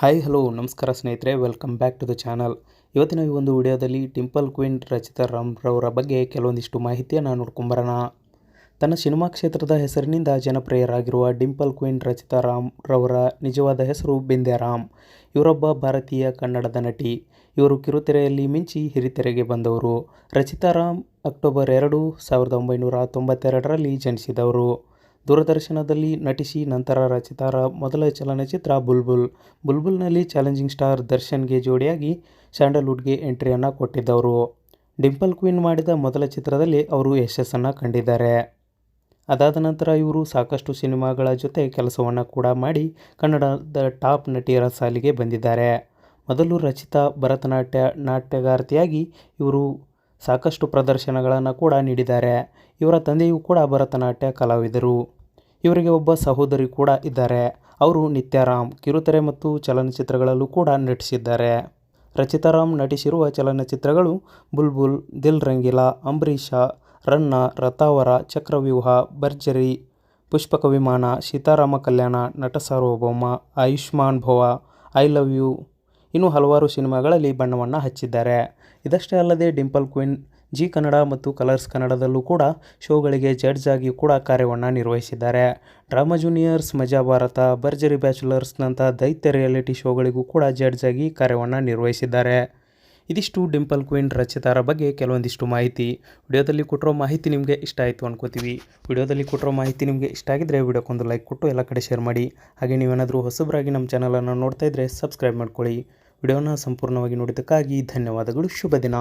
Hi hello ನಮಸ್ಕಾರ ಸ್ನೇಹಿತರೆ welcome back to the channel ಇವತ್ತಿನ ಈ ಒಂದು ವಿಡಿಯೋದಲ್ಲಿ ಟಿಂಪಲ್ ಕ್ವೀನ್ ರಚಿತಾ ರಾಮ್ರವರ ಬಗ್ಗೆ ಕೆಲವೊಂದಿಷ್ಟು ಮಾಹಿತಿಯನ್ನು ನೋಡ್ಕೊಂಬರೋಣ. ತನ್ನ ಸಿನಿಮಾ ಕ್ಷೇತ್ರದ ಹೆಸರಿನಿಂದ ಜನಪ್ರಿಯರಾಗಿರುವ ಡಿಂಪಲ್ ಕ್ವೀನ್ ರಚಿತಾ ರಾಮ್ ರವರ ನಿಜವಾದ ಹೆಸರು ಬಿಂದ್ಯಾರಾಮ್ ಇವರೊಬ್ಬ ಭಾರತೀಯ ಕನ್ನಡದ ನಟಿ. ಇವರು ಕಿರುತೆರೆಯಲ್ಲಿ ಮಿಂಚಿ ಹಿರಿತೆರೆಗೆ ಬಂದವರು. ರಚಿತಾ ರಾಮ್ ಅಕ್ಟೋಬರ್ ಎರಡು ಸಾವಿರದ ಒಂಬೈನೂರ ತೊಂಬತ್ತೆರಡರಲ್ಲಿ ಜನಿಸಿದವರು. ದೂರದರ್ಶನದಲ್ಲಿ ನಟಿಸಿ ನಂತರ ರಚಿತಾರ ಮೊದಲ ಚಲನಚಿತ್ರ ಬುಲ್ಬುಲ್. ಬುಲ್ಬುಲ್ನಲ್ಲಿ ಚಾಲೆಂಜಿಂಗ್ ಸ್ಟಾರ್ ದರ್ಶನ್ಗೆ ಜೋಡಿಯಾಗಿ ಸ್ಯಾಂಡಲ್ವುಡ್ಗೆ ಎಂಟ್ರಿಯನ್ನು ಕೊಟ್ಟಿದ್ದವರು. ಡಿಂಪಲ್ ಕ್ವೀನ್ ಮಾಡಿದ ಮೊದಲ ಚಿತ್ರದಲ್ಲಿ ಅವರು ಯಶಸ್ಸನ್ನು ಕಂಡಿದ್ದಾರೆ. ಅದಾದ ನಂತರ ಇವರು ಸಾಕಷ್ಟು ಸಿನಿಮಾಗಳ ಜೊತೆ ಕೆಲಸವನ್ನು ಕೂಡ ಮಾಡಿ ಕನ್ನಡದ ಟಾಪ್ ನಟಿಯರ ಸಾಲಿಗೆ ಬಂದಿದ್ದಾರೆ. ಮೊದಲು ರಚಿತಾ ಭರತನಾಟ್ಯ ನಾಟ್ಯಗಾರ್ತಿಯಾಗಿ ಇವರು ಸಾಕಷ್ಟು ಪ್ರದರ್ಶನಗಳನ್ನು ಕೂಡ ನೀಡಿದ್ದಾರೆ. ಇವರ ತಂದೆಯೂ ಕೂಡ ಭರತನಾಟ್ಯ ಕಲಾವಿದರು. ಇವರಿಗೆ ಒಬ್ಬ ಸಹೋದರಿ ಕೂಡ ಇದ್ದಾರೆ. ಅವರು ನಿತ್ಯಾರಾಮ್, ಕಿರುತೆರೆ ಮತ್ತು ಚಲನಚಿತ್ರಗಳಲ್ಲೂ ಕೂಡ ನಟಿಸಿದ್ದಾರೆ. ರಚಿತಾರಾಮ್ ನಟಿಸಿರುವ ಚಲನಚಿತ್ರಗಳು ಬುಲ್ಬುಲ್, ದಿಲ್ ರಂಗಿಲಾ, ಅಂಬರೀಷ, ರನ್ನ ರಥಾವರ ಚಕ್ರವ್ಯೂಹ, ಭರ್ಜರಿ, ಪುಷ್ಪಕ ವಿಮಾನ, ಸೀತಾರಾಮ ಕಲ್ಯಾಣ, ನಟ ಸಾರ್ವಭೌಮ, ಆಯುಷ್ಮಾನ್ ಭವ, ಐ ಲವ್ ಯು. ಇನ್ನೂ ಹಲವಾರು ಸಿನಿಮಾಗಳಲ್ಲಿ ಬಣ್ಣವನ್ನು ಹಚ್ಚಿದ್ದಾರೆ. ಇದಷ್ಟೇ ಅಲ್ಲದೆ ಡಿಂಪಲ್ ಕ್ವೀನ್ ಜಿ ಕನ್ನಡ ಮತ್ತು ಕಲರ್ಸ್ ಕನ್ನಡದಲ್ಲೂ ಕೂಡ ಶೋಗಳಿಗೆ ಜಡ್ಜ್ ಆಗಿ ಕೂಡ ಕಾರ್ಯವನ್ನು ನಿರ್ವಹಿಸಿದ್ದಾರೆ. ಡ್ರಾಮಾ ಜೂನಿಯರ್ಸ್, ಮಜಾ ಭಾರತ, ಭರ್ಜರಿ ಬ್ಯಾಚುಲರ್ಸ್ನಂಥ ದೈತ್ಯ ರಿಯಾಲಿಟಿ ಶೋಗಳಿಗೂ ಕೂಡ ಜಡ್ಜ್ ಆಗಿ ಕಾರ್ಯವನ್ನು ನಿರ್ವಹಿಸಿದ್ದಾರೆ. ಇದಿಷ್ಟು ಡಿಂಪಲ್ ಕ್ವೀನ್ ರಚಿತಾರ ಬಗ್ಗೆ ಕೆಲವೊಂದಿಷ್ಟು ಮಾಹಿತಿ. ವಿಡಿಯೋದಲ್ಲಿ ಕೊಟ್ಟಿರೋ ಮಾಹಿತಿ ನಿಮಗೆ ಇಷ್ಟ ಆಯಿತು ಅನ್ಕೋತೀವಿ. ವಿಡಿಯೋದಲ್ಲಿ ಕೊಟ್ಟಿರೋ ಮಾಹಿತಿ ನಿಮಗೆ ಇಷ್ಟ ಆಗಿದ್ದರೆ ವಿಡಿಯೋಕ್ಕೊಂದು ಲೈಕ್ ಕೊಟ್ಟು ಎಲ್ಲ ಕಡೆ ಶೇರ್ ಮಾಡಿ. ಹಾಗೆ ನೀವೇನಾದರೂ ಹೊಸಬರಾಗಿ ನಮ್ಮ ಚಾನಲನ್ನು ನೋಡ್ತಾ ಇದ್ದರೆ ಸಬ್ಸ್ಕ್ರೈಬ್ ಮಾಡ್ಕೊಳ್ಳಿ. ವಿಡಿಯೋನ ಸಂಪೂರ್ಣವಾಗಿ ನೋಡಿದ್ದಕ್ಕಾಗಿ ಧನ್ಯವಾದಗಳು. ಶುಭ ದಿನ.